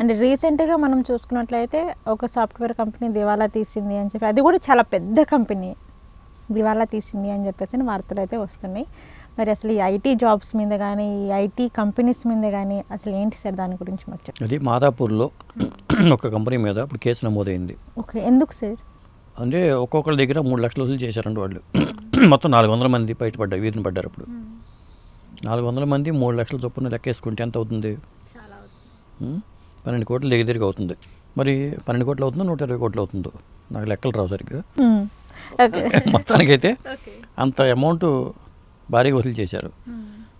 And రీసెంట్గా మనం చూసుకున్నట్లయితే ఒక సాఫ్ట్వేర్ కంపెనీ దివాలా తీసింది అని చెప్పి అది కూడా చాలా పెద్ద కంపెనీ. దివాలా తీసింది అని చెప్పేసి వార్తలు అయితే వస్తున్నాయి. మరి అసలు ఈ ఐటీ జాబ్స్ మీద కానీ ఈ ఐటీ కంపెనీస్ మీద కానీ అసలు ఏంటి సార్ దాని గురించి మాకు చెప్పండి. అది మాదాపూర్లో ఒక కంపెనీ మీద ఇప్పుడు కేసు నమోదైంది. ఓకే ఎందుకు సార్? అంటే ఒక్కొక్కరి దగ్గర మూడు లక్షలు వసూలు చేశారండి వాళ్ళు. మొత్తం నాలుగు వందల మంది బయటపడ్డారు వీధిని పడ్డారు అప్పుడు. నాలుగు వందల మంది మూడు లక్షల చొప్పున లెక్కేసుకుంటే ఎంత అవుతుంది? పన్నెండు కోట్ల దగ్గర దగ్గర అవుతుంది. మరి పన్నెండు కోట్లు అవుతుందో నూట ఇరవై కోట్లు అవుతుందో? నాకు లెక్కలు రావు సరిగ్గా. మొత్తానికైతే అంత అమౌంట్ భారీగా వసూలు చేశారు.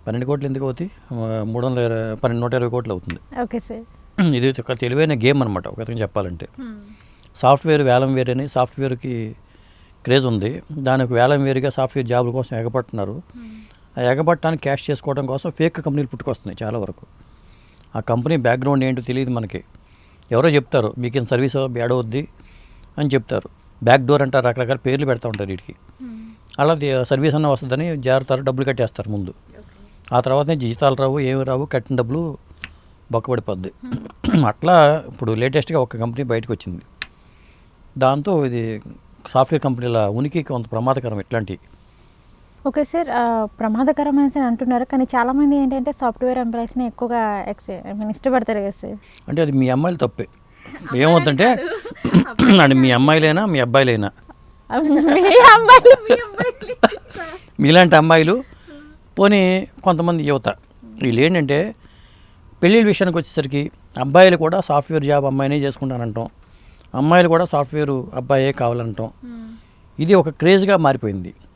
పన్నెండు కోట్లు ఎందుకు అవుతాయి? మూడు వందల ఇరవై పన్నెండు నూట ఇరవై కోట్లు అవుతుంది. Okay sir. ఇది ఒక తెలివైన గేమ్ అనమాట ఒక విధంగా చెప్పాలంటే. సాఫ్ట్వేర్ వేలం వేర్ అని సాఫ్ట్వేర్కి క్రేజ్ ఉంది. దానికి వేలం వేరుగా సాఫ్ట్వేర్ జాబుల కోసం ఎగపడుతున్నారు ఆ ఎగబట్టడానికి క్యాష్ చేసుకోవడం కోసం ఫేక్ కంపెనీలు పుట్టుకొస్తున్నాయి చాలా వరకు. ఆ కంపెనీ బ్యాక్గ్రౌండ్ ఏంటో తెలియదు మనకి. ఎవరో చెప్తారు మీకు ఇంత సర్వీస్ బ్యాడ్ అవుద్ది? అని చెప్తారు. బ్యాక్ డోర్ అంటారు రకరకాల పేర్లు పెడతా ఉంటారు వీటికి. అలా ది- సర్వీస్ అన్న వస్తుందని జారుతారు డబ్బులు కట్టేస్తారు ముందు. ఆ తర్వాత జీతాలు రావు ఏమి రావు కట్టిన డబ్బులు బొక్కబడిపోద్ది. అట్లా ఇప్పుడు లేటెస్ట్గా ఒక కంపెనీ బయటకు వచ్చింది దాంతో ఇది సాఫ్ట్వేర్ కంపెనీల ఉనికి కొంత ప్రమాదకరం ఇట్లాంటి ఓకే సార్ ప్రమాదకరమైన సార్ అంటున్నారు. కానీ చాలామంది ఏంటంటే సాఫ్ట్వేర్ ఎంప్లాయీస్ని ఎక్కువగా ఎక్స్ ఇష్టపడతారు కదా సార్. అంటే అది మీ అమ్మాయిలు తప్పే. ఏమవుతుందంటే అంటే మీ అమ్మాయిలైనా మీ అబ్బాయిలైనా. మీలాంటి అమ్మాయిలు పోనీ కొంతమంది యువత వీళ్ళు ఏంటంటే పెళ్ళిళ్ళ విషయానికి వచ్చేసరికి అబ్బాయిలు కూడా సాఫ్ట్వేర్ జాబ్ అమ్మాయినే చేసుకుంటానంటాం అమ్మాయిలు కూడా సాఫ్ట్వేర్ అబ్బాయే కావాలంటాం. ఇది ఒక క్రేజ్గా మారిపోయింది.